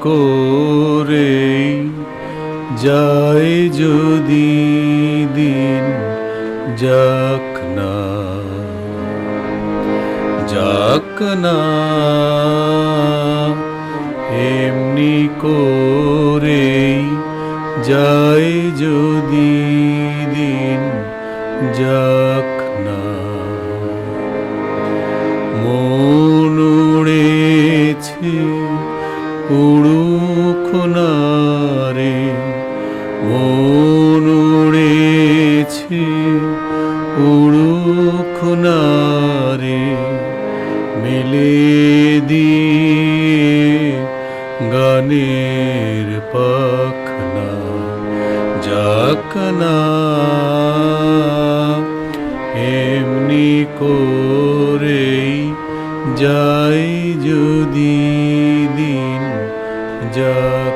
করে যাই যদি দিন যাক না। যাক না এমনি করে যাই যদি দিন যাক উড়ুক না রে মেলে দিয়ে গানের পাখনা যাক না এমনি করেই যাই যদি দিন যাক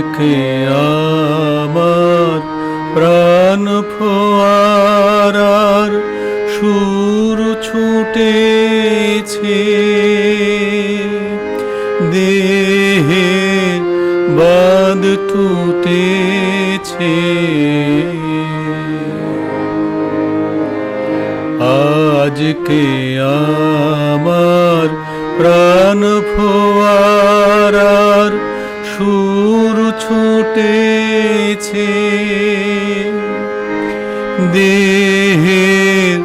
আজকে আমার প্রাণ ফোয়ারার সুর ছুটেছে। দেহে বাদ টুটেছে আজকে আমার দেহের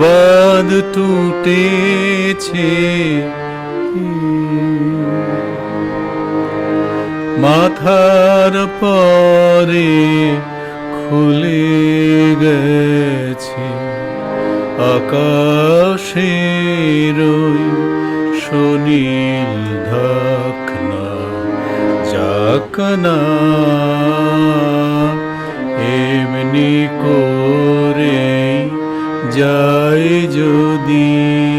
বাদ টুটেছে। মাথার পরে খুলে গেছে। আকাশের সুনীল ঢাকনা যাকনা এমনি করে যায় যদি।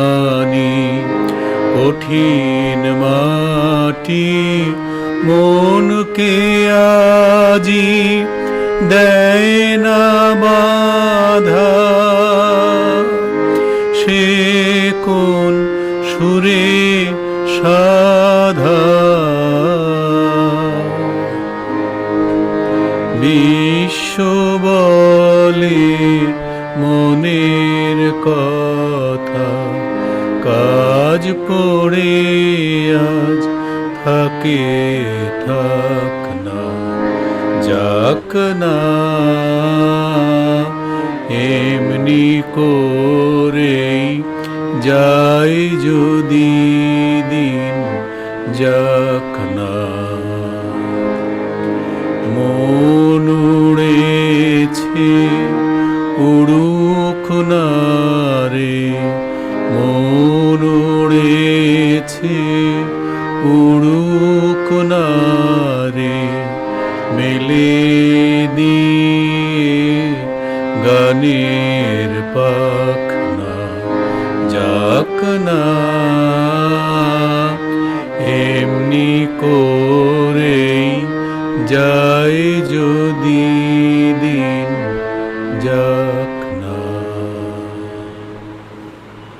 বাণী কঠিন মাটি মনকে আজি দেয় না বাধা। সে কোন সুরে সাধা? বিশ্ব বলে মনের কথা। কাজ পড়ে আজ থাকে, থাক না, যাক না। এমনি করে যাই যদি দিন যাক না। মন উড়েছে, উড়ুক না। উড়ুক না মেলে দিয়ে গানের পাখনা যাক না এমনি করেই যায় যদি